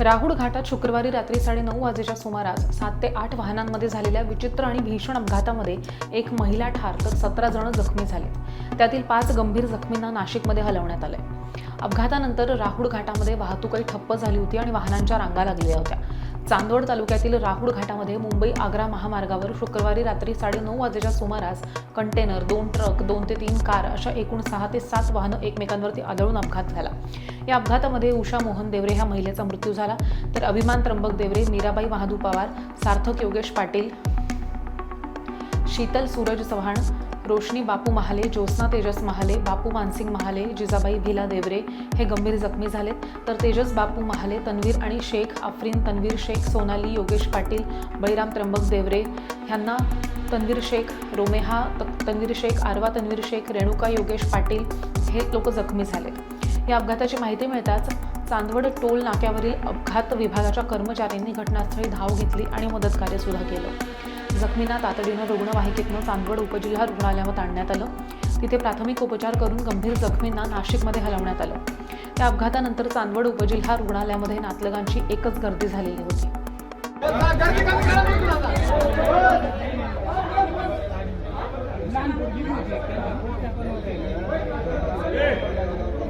राहुड घाटात शुक्रवारी रात्री साडेनऊ वाजेच्या सुमारास सात ते आठ वाहनांमध्ये झालेल्या विचित्र आणि भीषण अपघातामध्ये एक महिला ठार तर सतरा जण जखमी झाले. त्यातील पाच गंभीर जखमींना नाशिकमध्ये हलवण्यात आले अपघातानंतर राहुड घाटामध्ये वाहतूकही ठप्प झाली होती आणि वाहनांच्या रांगा लागलेल्या होत्या. चांदवड तालुक्यातील राहुड घाटामध्ये मुंबई आग्रा महामार्गावर शुक्रवारी रात्री साडेनऊ वाजेच्या सुमारास कंटेनर दोन ट्रक दोन ते तीन कार अशा एकूण सहा ते सात वाहनं एकमेकांवरती आदळून अपघात झाला. या अपघातामध्ये उषा मोहन देवरे ह्या महिलेचा मृत्यू झाला. तर अभिमान त्र्यंबक देवरे मीराबाई महादू पवार सार्थक योगेश पाटील शीतल सूरज चव्हाण रोशनी बापू महाले ज्योत्ना तेजस महाले बापू मानसिंग महाले जिजाबाई भिला देवरे हे गंभीर जखमी झालेत. तर तेजस बापू महाले तन्वीर आणि शेख आफ्रिन तन्वीर शेख सोनाली योगेश पाटील बळीराम त्र्यंबक देवरे ह्यांना तन्वीर शेख रोमेहा त- तन्वीर शेख आरवा तन्वीर शेख रेणुका योगेश पाटील हे लोक जखमी झालेत या अपघाताची माहिती मिळताच चांदवड टोल नाक्यावरील अपघात विभागाच्या कर्मचाऱ्यांनी घटनास्थळी धाव घेतली आणि मदतकार्य सुद्धा केलं. जखमींना तातडीनं रुग्णवाहिकेतनं चांदवड उपजिल्हा रुग्णालयात आणण्यात आलं. तिथे प्राथमिक उपचार करून गंभीर जखमींना नाशिकमध्ये हलवण्यात आलं. त्या अपघातानंतर चांदवड उपजिल्हा रुग्णालयामध्ये नातलगांची एकच गर्दी झालेली होती.